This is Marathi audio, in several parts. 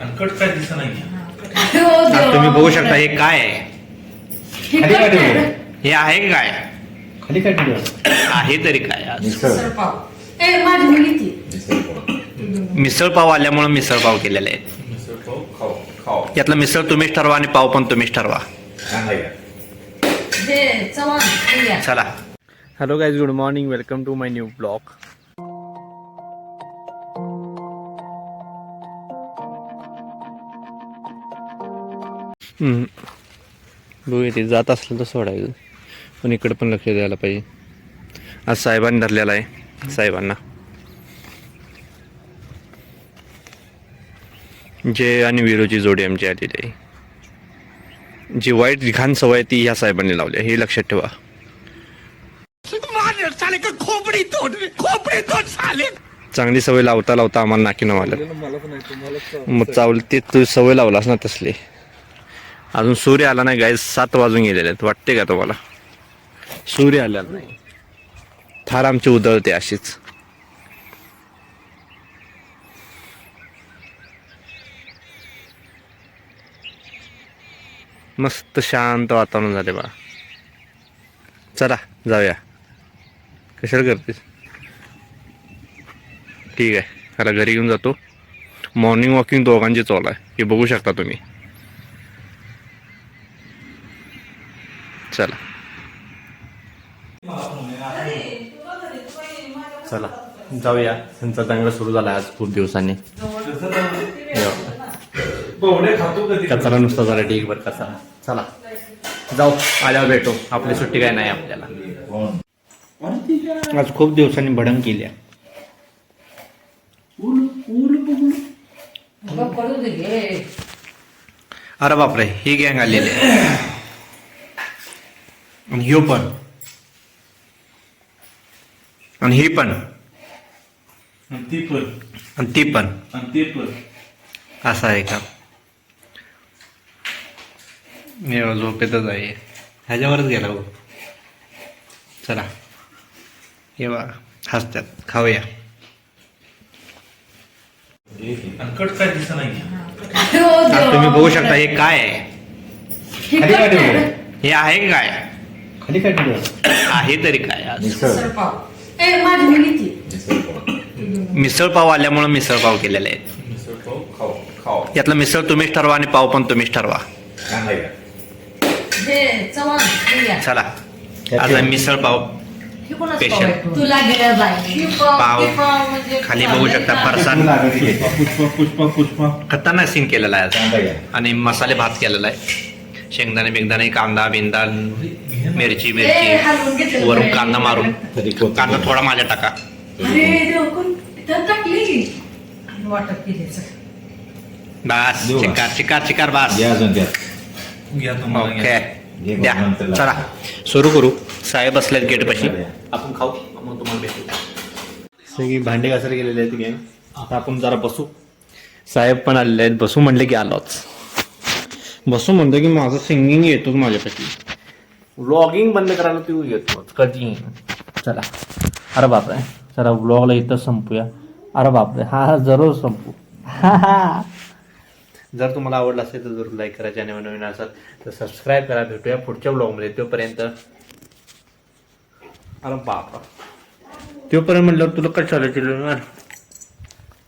आणि कट काय दिसत नाही. आता तुम्ही बघू शकता हे काय आहे. खाली काय ठेवलं? हे आहे काय? खाली काय ठेवलं आहे तरी काय आज. मिसळ. ए माझी मुलगी ती. मिसळ पाव. मिसळ पाव आल्यामुळे मिसळ पाव केलेले आहेत. मिसळ पाव खाऊ खाऊ. यातलं मिसळ तुम्हीच ठरवा आणि पाव पण तुम्हीच ठरवा. चांगला आहे. जे चव्हाण हे या. चला. Hello guys good morning welcome to my new blog बघू ते जात असलं तर सोडायचं. पण इकडं पण लक्ष द्यायला पाहिजे. आज साहेबांनी धरलेला आहे साहेबांना. जे आणि विरोची जोडी आमची आलेली आहे. जी वाईट घाण सवय आहे ती ह्या साहेबांनी लावली आहे, हे लक्षात ठेवा. चांगली सवय लावता लावता आम्हाला नाकी न मग चावल ते तू सवय लावलास ना तसली. अजून सूर्य आला नाही गाय सात वाजून गेलेले आहेत. वाटते का तुम्हाला? सूर्य आलेला नाही. थार आमची उधळते अशीच. मस्त शांत वातावरण झाले बा. चला जाऊया. कशाला करतेस? ठीक आहे. त्याला घरी घेऊन जातो. मॉर्निंग वॉकिंग दोघांची चालू आहे. हे बघू शकता तुम्ही. चला. चला जाऊया. त्यांचा चांगला सुरू झाला आज खूप दिवसांनी. कचरा नुसता झाला ठीक बरं कचरा. चला. जाऊ. आल्यावर भेटू. आपली सुट्टी काय नाही आपल्याला? आज खूप दिवसांनी भडंग केली. अरे बापरे ही गँग आलेली आहे. आणि ह्यो पण. आणि ही पण. आणि ती पण. आणि ती पण. आणि ते पण. असं आहे का? मी झोपेतच आहे. ह्याच्यावरच गेला हो. चला. हे बघा. हसत्यात. खाऊया. आणि कट काय दिसत नाही. हो. तुम्ही बघू शकता हे काय आहे. हे. हे आहे काय? खाली काय ठेवलं? आहे तरी काय आज मिसळ मिसळ पाव. ए माझी मुलगी ती मिसळ पाव. मिसळ पाव आल्यामुळे मिसळ पाव केलेले आहेत मिसळ पाव खाऊ खाऊ यातलं मिसळ तुम्हीच ठरवा आणि पाव पण तुम्हीच ठरवा चांगला आहे. जे चव्हाण हे या. चला आता मिसळ पाव हे कोणाचं. पाव आहे? तुला बाई पाव. म्हणजे खाली बघू शकता तू फरसाण. पुष्पा पुष्पा पुष्पा खतरनाक सीन केलेला आहे आज. आणि मसाले भात केलेला आहे शेंगदाणे बिंगदाणे कांदा बिंदा मिरची मिरची. वरून. कांदा मारून. कांदा थोडा माझ्या टाका. बस? चिकार चिकार चिकार बस. ओके. द्या. चला. सुरू करू. साहेब असल्यात गेट पाशी. आपण खाऊ मग तुम्हाला भेटू. सगळी भांडे घासायला गेलेले आहेत गेम आता आपण जरा बसू. साहेब पण आलेले आहेत. बसू म्हणले की आलोच. बसू म्हणतो की माझं सिंगिंग येतो माझ्यापाशी व्लॉगिंग बंद करायला तू येतो कधी? चला. अरे बापरे. चला व्लॉगला इथं संपूया. अरे बापरे. हा जरूर संपू. जर तुम्हाला आवडलं असेल तर जरूर लाईक करा चॅनल नवीन असाल तर सबस्क्राईब करा भेटूया पुढच्या ब्लॉगमध्ये तोपर्यंत अरे बापा तोपर्यंत म्हटलं तुला कशाला चिडवणार?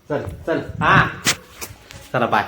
चल चल. हा. चला बाय